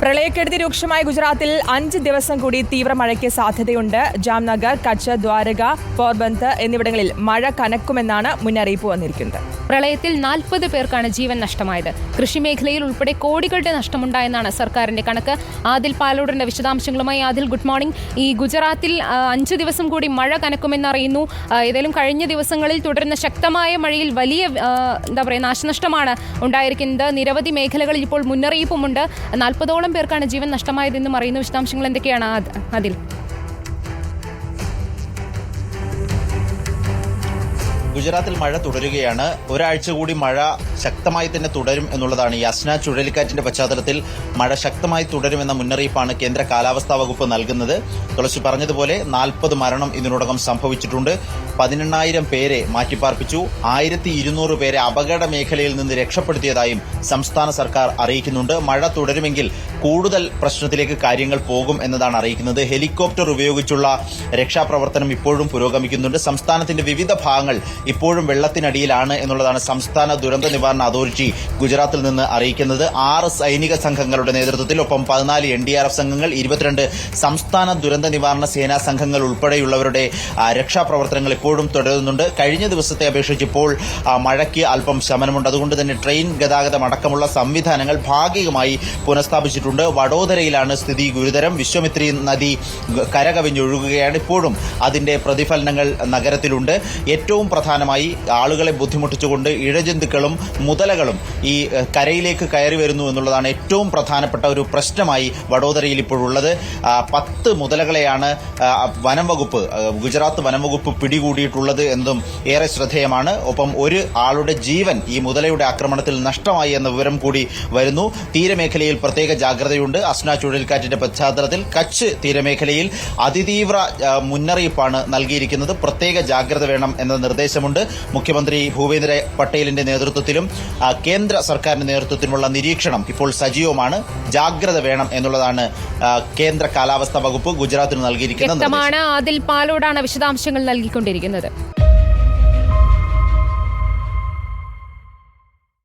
പ്രളയക്കെടുതി രൂക്ഷമായ ഗുജറാത്തിൽ അഞ്ച് ദിവസം കൂടി തീവ്ര മഴയ്ക്ക് സാധ്യതയുണ്ട്. ജാംനഗർ കച്ച് ദ്വാരക പോർബന്ത് എന്നിവിടങ്ങളിൽ മഴ കനക്കുമെന്നാണ് മുന്നറിയിപ്പ് വന്നിരിക്കുന്നത്. പ്രളയത്തിൽ നാൽപ്പത് പേർക്കാണ് ജീവൻ നഷ്ടമായത്. കൃഷിമേഖലയിൽ ഉൾപ്പെടെ കോടികളുടെ നഷ്ടമുണ്ടായെന്നാണ് സർക്കാരിന്റെ കണക്ക്. ആദിൽ പാലോടിന്റെ വിശദാംശങ്ങളുമായി ആദിൽ ഗുഡ് മോർണിംഗ് ഈ ഗുജറാത്തിൽ അഞ്ചു ദിവസം കൂടി മഴ കനക്കുമെന്ന് അറിയുന്നു ഏതായാലും കഴിഞ്ഞ ദിവസങ്ങളിൽ തുടരുന്ന ശക്തമായ മഴയിൽ വലിയ എന്താ പറയുക നാശനഷ്ടമാണ് ഉണ്ടായിരിക്കുന്നത്. നിരവധി മേഖലകളിൽ ഇപ്പോൾ മുന്നറിയിപ്പുമുണ്ട്. നാൽപ്പതോളം പേർക്കാണ് ജീവൻ നഷ്ടമായതെന്നും അറിയുന്ന വിശദാംശങ്ങൾ എന്തൊക്കെയാണ് അതിൽ ഗുജറാത്തിൽ മഴ തുടരുകയാണ്. ഒരാഴ്ച കൂടി മഴ ശക്തമായി തന്നെ തുടരും എന്നുള്ളതാണ് യസ്ന ചുഴലിക്കാറ്റിന്റെ പശ്ചാത്തലത്തിൽ മഴ ശക്തമായി തുടരുമെന്ന മുന്നറിയിപ്പാണ് കേന്ദ്ര കാലാവസ്ഥാ വകുപ്പ് നൽകുന്നത്. തുളസി പറഞ്ഞതുപോലെ നാൽപ്പത് മരണം ഇതിനോടകം സംഭവിച്ചിട്ടുണ്ട്. പതിനെണ്ണായിരം പേരെ മാറ്റിപ്പാർപ്പിച്ചു. ആയിരത്തി ഇരുന്നൂറ് പേരെ അപകട മേഖലയിൽ നിന്ന് രക്ഷപ്പെടുത്തിയതായും സംസ്ഥാന സർക്കാർ അറിയിക്കുന്നുണ്ട്. മഴ തുടരുമെങ്കിൽ കൂടുതൽ പ്രശ്നത്തിലേക്ക് കാര്യങ്ങൾ പോകും എന്നതാണ് അറിയിക്കുന്നത്. ഹെലികോപ്റ്റർ ഉപയോഗിച്ചുള്ള രക്ഷാപ്രവർത്തനം ഇപ്പോഴും പുരോഗമിക്കുന്നുണ്ട്. സംസ്ഥാനത്തിന്റെ വിവിധ ഭാഗങ്ങൾ ഇപ്പോഴും വെള്ളത്തിനടിയിലാണ് എന്നുള്ളതാണ് സംസ്ഥാന ദുരന്ത നിവാരണ അതോറിറ്റി ഗുജറാത്തിൽ നിന്ന് അറിയിക്കുന്നത്. ആറ് സൈനിക സംഘങ്ങളുടെ നേതൃത്വത്തിൽ ഒപ്പം പതിനാല് എൻ ഡി ആർ എഫ് സംഘങ്ങൾ ഇരുപത്തിരണ്ട് സംസ്ഥാന ദുരന്ത നിവാരണ സേനാ സംഘങ്ങൾ ഉൾപ്പെടെയുള്ളവരുടെ രക്ഷാപ്രവർത്തനങ്ങൾ ഇപ്പോഴും തുടരുന്നുണ്ട്. കഴിഞ്ഞ ദിവസത്തെ അപേക്ഷിച്ച് ഇപ്പോൾ മഴയ്ക്ക് അല്പം ശമനമുണ്ട്. അതുകൊണ്ട് തന്നെ ട്രെയിൻ ഗതാഗതം അടക്കമുള്ള സംവിധാനങ്ങൾ ഭാഗികമായി പുനഃസ്ഥാപിച്ചിട്ടുണ്ട്. വഡോദരയിലാണ് സ്ഥിതി ഗുരുതരം. വിശ്വമിത്രി നദി കരകവിഞ്ഞൊഴുകുകയാണ്. ഇപ്പോഴും അതിന്റെ പ്രതിഫലനങ്ങൾ നഗരത്തിലുണ്ട്. ഏറ്റവും പ്രധാനമായി ആളുകളെ ബുദ്ധിമുട്ടിച്ചുകൊണ്ട് ഇഴജന്തുക്കളും മുതലകളും ഈ കരയിലേക്ക് കയറി വരുന്നു എന്നുള്ളതാണ് ഏറ്റവും പ്രധാനപ്പെട്ട ഒരു പ്രശ്നമായി വഡോദരയിൽ ഇപ്പോഴുള്ളത്. പത്ത് മുതലകളെയാണ് വനം വകുപ്പ് ഗുജറാത്ത് വനം വകുപ്പ് പിടികൂടിയിട്ടുള്ളത് എന്നതും ഏറെ ശ്രദ്ധേയമാണ്. ഒപ്പം ഒരു ആളുടെ ജീവൻ ഈ മുതലയുടെ ആക്രമണത്തിൽ നഷ്ടമായി എന്ന വിവരം കൂടി വരുന്നു. തീരമേഖലയിൽ പ്രത്യേക ജാഗ്രതയുണ്ട്. അസ്ന ചുഴലിക്കാറ്റിന്റെ പശ്ചാത്തലത്തിൽ കച്ച് തീരമേഖലയിൽ അതിതീവ്ര മുന്നറിയിപ്പാണ് നൽകിയിരിക്കുന്നത്. പ്രത്യേക ജാഗ്രത വേണം എന്ന നിർദ്ദേശമുണ്ട് മുഖ്യമന്ത്രി ഭൂപേന്ദ്ര പട്ടേലിന്റെ നേതൃത്വത്തിലും കേന്ദ്ര സർക്കാരിന്റെ നേതൃത്വത്തിലുമുള്ള നിരീക്ഷണം ഇപ്പോൾ സജീവമാണ്. ജാഗ്രത വേണം എന്നുള്ളതാണ് കേന്ദ്ര കാലാവസ്ഥാ വകുപ്പ് ഗുജറാത്തിന് നൽകിയിരിക്കുന്നത് വിശദാംശങ്ങൾ നൽകിക്കൊണ്ടിരിക്കുന്നത്.